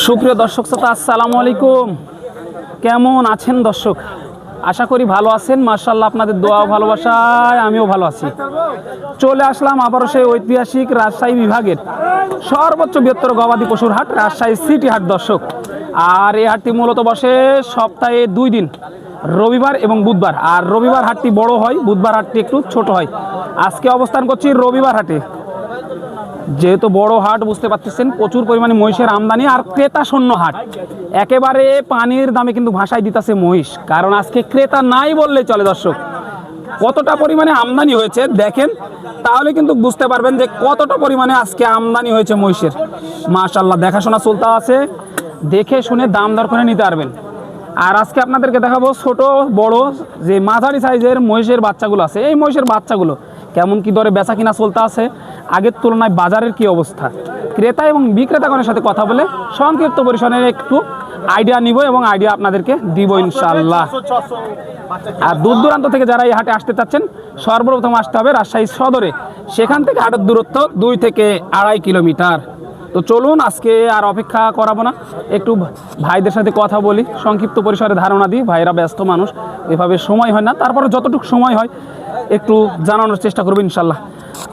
সুপ্রিয় দর্শক শ্রোতা, আসসালামু আলাইকুম। কেমন আছেন দর্শক? আশা করি ভালো আছেন। মার্শাল্লাহ আপনাদের দোয়া ভালোবাসায় আমিও ভালো আছি। চলে আসলাম আবারও সেই ঐতিহাসিক রাজশাহী বিভাগের সর্বোচ্চ বৃহত্তর গবাদি পশুর হাট, রাজশাহী সিটি হাট দর্শক। আর এই হাটটি মূলত বসে সপ্তাহে দুই দিন, রবিবার এবং বুধবার। আর রবিবার হাটটি বড় হয়, বুধবার হাটটি একটু ছোট হয়। আজকে অবস্থান করছি রবিবার হাটে। যেহেতু বড় হাট, বুঝতে পারতেছেন, প্রচুর পরিমাণে মহিষের আমদানি আর ক্রেতা শূন্য হাট। একেবারে পানির দামে কিন্তু ভাষায় দিতেছে মহিষ, কারণ আজকে ক্রেতা নাই বললে চলে দর্শক। কতটা পরিমাণে আমদানি হয়েছে, দেখেন, তাহলে কিন্তু বুঝতে পারবেন যে কতটা পরিমাণে আজকে আমদানি হয়েছে মহিষের। মাশাল্লাহ দেখাশোনা চলতে আছে, দেখে শুনে দাম দর করে নিতে পারবেন। আর আজকে আপনাদেরকে দেখাবো ছোট, বড় যে মাঝারি সাইজের মহিষের বাচ্চাগুলো আছে। এই মহিষের বাচ্চাগুলো কেমন কি দরে বেচা কিনা চলতে আছে, আগের তুলনায় বাজারের কি অবস্থা? ক্রেতা এবং বিক্রেতাগণের সাথে কথা বলে সংক্ষিপ্ত পরিসরের একটু আইডিয়া নিব এবং আইডিয়া আপনাদেরকে দিব ইনশাল্লাহ আর দূর দূরান্ত থেকে যারা এই হাটে আসতে চাচ্ছেন, সর্বপ্রথম আসতে হবে রাজশাহী সদরে। সেখান থেকে হাটের দূরত্ব দুই থেকে আড়াই কিলোমিটার। তো চলুন আজকে আর অপেক্ষা করাবো না। একটু ভাইদের সাথে কথা বলি সংক্ষিপ্ত পরিসরে ধারণা দিই ভাইরা ব্যস্ত মানুষ এভাবে সময় হয় না। তারপরে যতটুকু সময় হয় একটু জানানোর চেষ্টা করব ইনশাল্লাহ।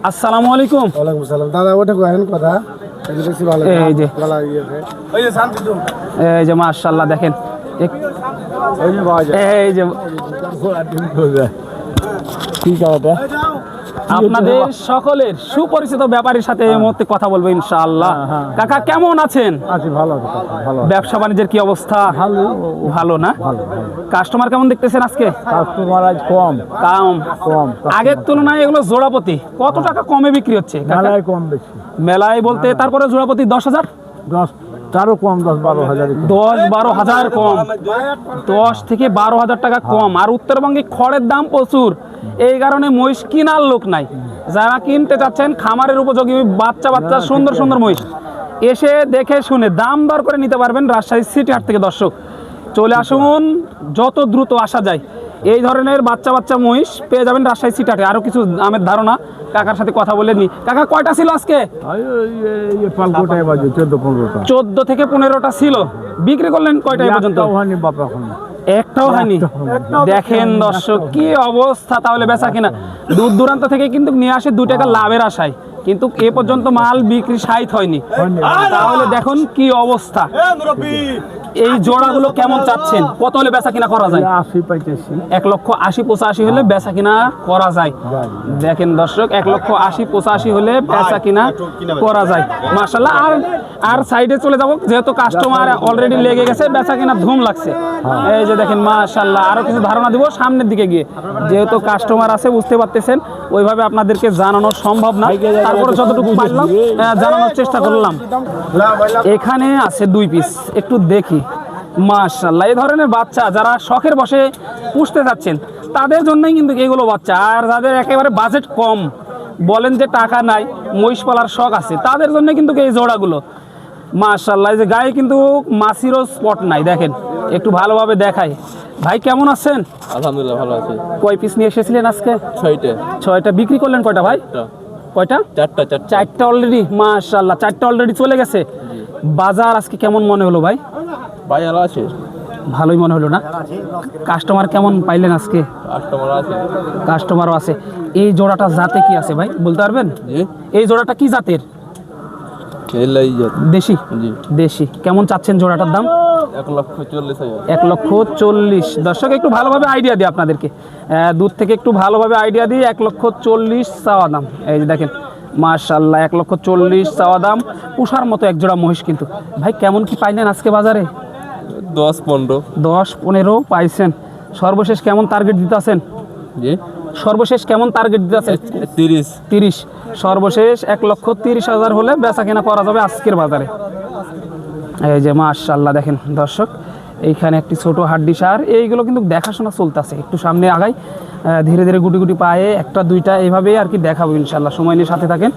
আসসালামু আলাইকুম। দাদা ওটা কথা। এই যে। এই যে মাশাল্লাহ দেখেন। এই যে আপনাদের সকলের সুপরিচিত ব্যাপারীর সাথে এই মুহূর্তে কথা বলব ইনশাআল্লাহ। হ্যাঁ, কাকা কেমন আছেন? আছি ভালো ভালো ব্যবসা বাণিজ্যের কি অবস্থা? ভালো। ভালো না? কাস্টমার কেমন দেখতেছেন আজকে? কাস্টমার আজ কম। কাম। কম আগের তুলনায় এগুলো জোড়াপতি। কত টাকা কমে বিক্রি হচ্ছে মেলায় কম বেশি। মেলায় বলতে তারপরে জোড়াপতি দশ হাজার? দশ তারও কম দশ বারো হাজার দশ বারো হাজার কম। দশ থেকে বারো হাজার টাকা কম। আর উত্তরবঙ্গে খড়ের দাম প্রচুর। এই কারণে মহিষ কেনার লোক নাই। যারা কিনতে চাচ্ছেন খামারের উপযোগী বাচ্চা বাচ্চা সুন্দর সুন্দর মহিষ। এসে দেখে শুনে দাম দর করে নিতে পারবেন রাজশাহী সিটি হাট থেকে দর্শক। চলে আসুন যত দ্রুত আসা যায়। এই ধরনের বাচ্চা বাচ্চা মহিষ পেয়ে যাবেন রাজশাহী সিটি হাটে আরও কিছু দামের ধারণা কাকার সাথে কথা বলে নি। কাকা কয়টা ছিল আজকে? পালকোটায় চোদ্দ থেকে পনেরোটা ছিল। বিক্রি করলেন কয়টা পর্যন্ত? একটাও হয়নি একটাও হয়নি? দেখেন দর্শক কি অবস্থা তাহলে বেচা কিনা? দূর দূরান্ত থেকে কিন্তু নিয়ে আসে দু টাকা লাভের আশায়। কিন্তু এ পর্যন্ত মাল বিক্রি সাইত হয়নি। তাহলে দেখুন কি অবস্থা। এই জোড়াগুলো কেমন চাচ্ছেন? কত হলে বেচা কিনা করা যায়? আশি পাইতেছি এক লক্ষ আশি পঁচাশি হলে বেচা কিনা করা যায়। দেখেন দর্শক এক লক্ষ আশি পঁচাশি হলে বেচা কিনা করা যায়। মার্শাল্লাহ আর আর সাইডে চলে যাব যেহেতু কাস্টমার অলরেডি লেগে গেছে বেচা কিনা ধুম লাগছে। এই যে দেখেন মার্শাল্লাহ আরও কিছু ধারণা দিব সামনের দিকে গিয়ে। যেহেতু কাস্টমার আছে বুঝতে পারতেছেন ওইভাবে আপনাদেরকে জানানো সম্ভব না। তারপরে যতটুকু পারলাম জানানোর চেষ্টা করলাম। এখানে আছে দুই পিস একটু দেখি। মাশাল্লাহ এই ধরনের বাচ্চা যারা শখের বসে পুষতে যাচ্ছেন তাদের জন্যই কিন্তু এগুলো বাচ্চা। আর যাদের একেবারে বাজেট কম বলেন যে টাকা নাই মহিষ পালার শখ আছে তাদের জন্য কিন্তু এই জোড়াগুলো। মাশাল্লাহ এই যে গায়ে কিন্তু মাসিরও স্পট নাই দেখেন একটু ভালোভাবে দেখাই। ভাই কেমন আছেন? আলহামদুলিল্লাহ ভালো আছি। কয় পিস নিয়ে এসেছিলেন আজকে? ছয়টা। ছয়টা বিক্রি করলেন কয়টা ভাই? কয়টা? চারটা চারটা। অলরেডি মাশাল্লাহ চারটা অলরেডি চলে গেছে। বাজার আজকে কেমন মনে হলো ভাই? ভাই আলো আছে। ভালোই মনে হলো না? কাস্টমার কেমন পাইলেন আজকে? কাস্টমার আছে। কাস্টমারও আছে। এই জোড়াটা জাতে কি আছে ভাই বলতে পারবেন? এই জোড়াটা কি জাতের? দেশি? জি। দেশি। কেমন চাচ্ছেন জোড়াটার দাম? এক লক্ষ চল্লিশ এক লক্ষ চল্লিশ। দর্শক একটু ভালোভাবে আইডিয়া দিই আপনাদেরকে। দূর থেকে একটু ভালোভাবে আইডিয়া দিই এক লক্ষ চল্লিশ চাওয়া দাম। এই যে দেখেন মার্শাল্লাহ এক লক্ষ চল্লিশ চাওয়া দাম। পুষার মতো এক জোড়া মহিষ কিন্তু। ভাই কেমন কি পাইলেন আজকে বাজারে? দশ পনেরো। দশ পনেরো পাইছেন। সর্বশেষ কেমন টার্গেট দিতেছেন জি। সর্বশেষ কেমন টার্গেট দিতে আছে? তিরিশ। তিরিশ। সর্বশেষ এক লক্ষ তিরিশ হাজার হলে বেচা কেনা করা যাবে আজকের বাজারে। এই যে মাশাল্লাহ দেখেন দর্শক এইখানে একটি ছোট হাড্ডি সার এইগুলো কিন্তু দেখাশোনা চলতেছে। একটু সামনে আগাই ধীরে ধীরে গুটি গুটি পায়ে একটা দুইটা এইভাবেই আর কি দেখাবো ইনশাল্লাহ সময় নিয়ে সাথে থাকেন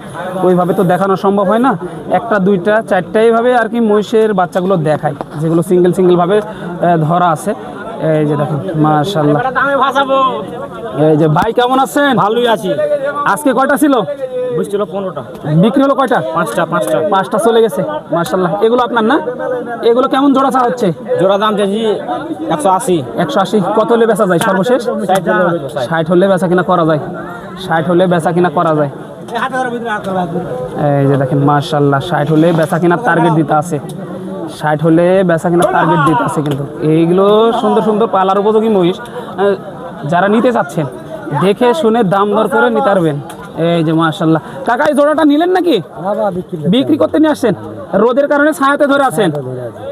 ওইভাবে তো দেখানো সম্ভব হয় না। একটা দুইটা চারটা এইভাবে আর কি মহিষের বাচ্চাগুলো দেখায় যেগুলো সিঙ্গেল সিঙ্গেলভাবে ধরা আছে। এই যে দেখেন মাশাল্লাহ এই যে ভাই কেমন আছেন? ভালোই আছি। আজকে কয়টা ছিল? বুঝছিল পনেরোটা। বিক্রি হলো কয়টা? পাঁচটা পাঁচটা। পাঁচটা চলে গেছে এগুলো আপনার না? এগুলো কেমন জোড়া ছাড়া হচ্ছে? জোড়া দাম চাইছি একশো আশি। একশো আশি। কত হলে বেচা যায় সর্বশেষ? ষাট হলে বেচা কিনা করা যায়। ষাট হলে বেচা কিনা করা যায়। এই যে দেখেন ষাট হলে বেচা কিনার টার্গেট দিতে আছে। ষাট হলে বেচা কিনার টার্গেট দিতে আছে কিন্তু। এইগুলো সুন্দর সুন্দর পালার উপযোগী মহিষ। যারা নিতে চাচ্ছেন দেখে শুনে দাম দর করে নিতে পারবেন। এই যে মার্শাল্লাহ কাকা এই জোড়াটা নিলেন নাকি? বিক্রি করতে নিয়ে আসছেন? রোদের কারণে ছায়াতে ধরে আছেন।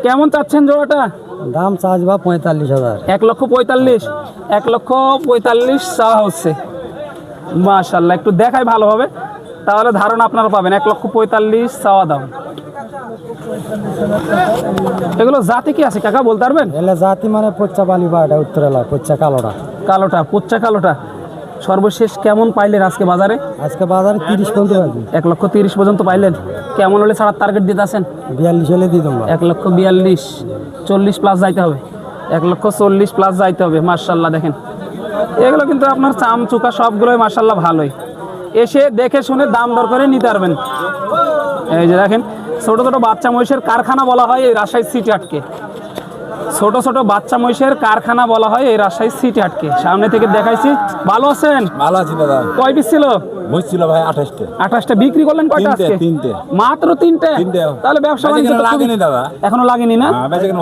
কেমন চাচ্ছেন জোড়াটা? দাম চার্জ বা পঁয়তাল্লিশ হাজার। এক লক্ষ পঁয়তাল্লিশ। এক লক্ষ পঁয়তাল্লিশ চাওয়া হচ্ছে। মাশাল্লাহ একটু দেখাই ভালো হবে। তাহলে ধারণা আপনারা পাবেন। এক লক্ষ পঁয়তাল্লিশ চাওয়া দাম। এগুলো জাতি কি আছে? কাকা বলতে পারবেন? এলে জাতি মানে পচ্চা বালি বা এটা উত্তরেলা পচ্চা কালোটা। কালোটা পোচ্চা কালোটা। সর্বশেষ কেমন পাইলেন আজকে বাজারে? আজকে বাজারে তিরিশ পর্যন্ত এক লক্ষ তিরিশ পর্যন্ত পাইলেন। কেমন হলে ছাড়ার টার্গেট দিতে আছেন? বিয়াল্লিশ হলে দিয়ে দেবো। এক লক্ষ বিয়াল্লিশ। চল্লিশ প্লাস যাইতে হবে। এক লক্ষ চল্লিশ প্লাস যাইতে হবে মার্শাল্লাহ দেখেন। এগুলো কিন্তু আপনার চাম চুকা সবগুলোই মার্শাল্লাহ ভালোই। এসে দেখে শুনে দাম দর করে নিতে পারবেন। এই যে দেখেন ছোট ছোট বাচ্চা মহিষের কারখানা বলা হয় এই রাজশাহী সিটি আটকে ছোট ছোট বাচ্চা মহিষের কারখানা বলা হয় এই রাজশাহী সিটি আটকে সামনে থেকে দেখাইছি। ভালো আছেন? ভালো আছি দাদা। কয় পিস ছিল? ভাই আঠাশটা। আঠাশটা। বিক্রি করলেন কয়টা আজকে? তিনটে। মাত্র তিনটে। তাহলে ব্যবসা বাণিজ্য লাগেনি দাদা। এখনও লাগেনি না?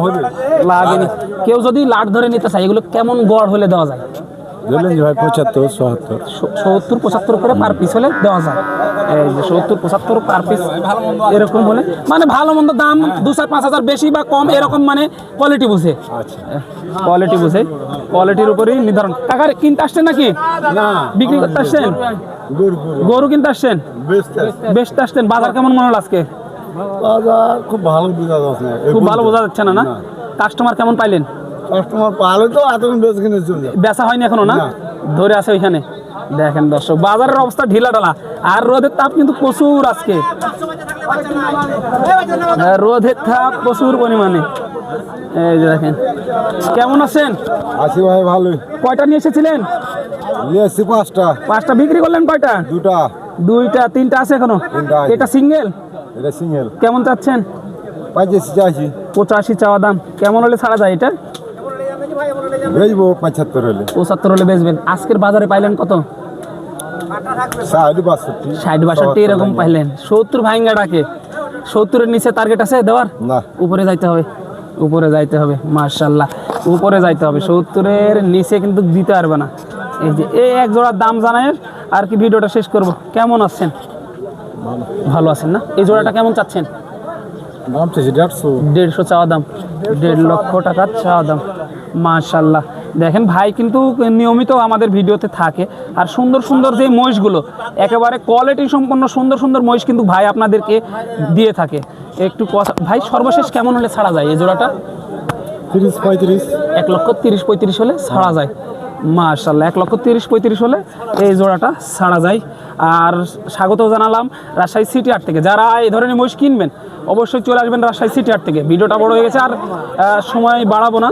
হবে লাগেনি। কেউ যদি লাট ধরে নিতে চায় এগুলো কেমন গড় হলে দেওয়া যায়? ধরলেন যে ভাই পঁচাত্তর চুয়াত্তর। সত্তর পঁচাত্তর করে পার পিস হলে দেওয়া যায়। এই যে সত্তর পঁচাত্তর পার পিস এরকম হলে মানে ভালো মন্দ দাম দু চার পাঁচ হাজার বেশি বা কম এরকম মানে কোয়ালিটি বুঝে। আচ্ছা। কোয়ালিটি বুঝে। কোয়ালিটির উপরেই নির্ধারণ। টাকার কিনতে আসছেন নাকি? না। বিক্রি করতে আসছেন? গরু গরু কিনতে আসছেন? বেচতে আসছেন। বাজার কেমন মনে হলো আজকে? বাজার খুব ভালো বোঝা যাচ্ছে খুব ভালো বোঝা যাচ্ছে না না? কাস্টমার কেমন পাইলেন? কাস্টমার পালে তো এতক্ষণ বেশ কিনে চলে বেচা হয়নি এখনও না? ধরে আছে ওইখানে। দেখেন দর্শক বাজারের অবস্থা ঢিলা ঢালা আর রোদের তাপ কিন্তু প্রচুর আজকে। রোদের তাপ প্রচুর পরিমাণে। এই যে দেখেন। কেমন আছেন? আছি ভাই ভালোই। কয়টা নিয়ে এসেছিলেন? নিয়ে এসছি পাঁচটা। পাঁচটা বিক্রি করলেন কয়টা? দুটা। দুইটা তিনটা আছে এখনও? এটা সিঙ্গেল? এটা সিঙ্গেল। কেমন চাচ্ছেন? পঁচাশি চাওয়া দাম। কেমন হলে ছাড়া যায় এটা? বেচবো পঁচাত্তর হলে। পঁচাত্তর হলে বেচবেন। আজকের বাজারে পাইলেন কত? বাষট্টি। ষাট বাষট্টি এরকম পাইলেন। সত্তর ভাইঙ্গা ডাকে। সত্তরের নিচে টার্গেট আছে দেওয়ার? উপরে যাইতে হবে। উপরে যাইতে হবে মার্শাল্লাহ উপরে যাইতে হবে। সত্তরের নিচে কিন্তু দিতে পারবে না। এই যে এই এক জোড়ার দাম জানায় আর কি ভিডিওটা শেষ করব। কেমন আছেন? ভালো। আছেন না? এই জোড়াটা কেমন চাচ্ছেন? দাম চাইছি দেড়শো। দেড়শো চাওয়া দাম। দেড় লক্ষ টাকার চাওয়া দাম। মাশাল্লাহ। দেখেন ভাই কিন্তু নিয়মিত আমাদের ভিডিওতে থাকে। আর সুন্দর সুন্দর যে মহিষগুলো একেবারে কোয়ালিটি সম্পন্ন সুন্দর সুন্দর মহিষ কিন্তু ভাই আপনাদেরকে দিয়ে থাকে। একটু কথা ভাই সর্বশেষ কেমন হলে ছাড়া যায় এই জোড়াটা? তিরিশ পঁয়ত্রিশ। এক লক্ষ তিরিশ পঁয়ত্রিশ হলে ছাড়া যায়। মাশাল্লাহ এক লক্ষ তিরিশ পঁয়ত্রিশ হলে এই জোড়াটা ছাড়া যায়। আর স্বাগত জানালাম রাজশাহী সিটি আর্ট থেকে। যারা এই ধরনের মহিষ কিনবেন অবশ্যই চলে আসবেন রাজশাহী সিটি আর্ট থেকে। ভিডিওটা বড় হয়ে গেছে আর সময় বাড়াবো না।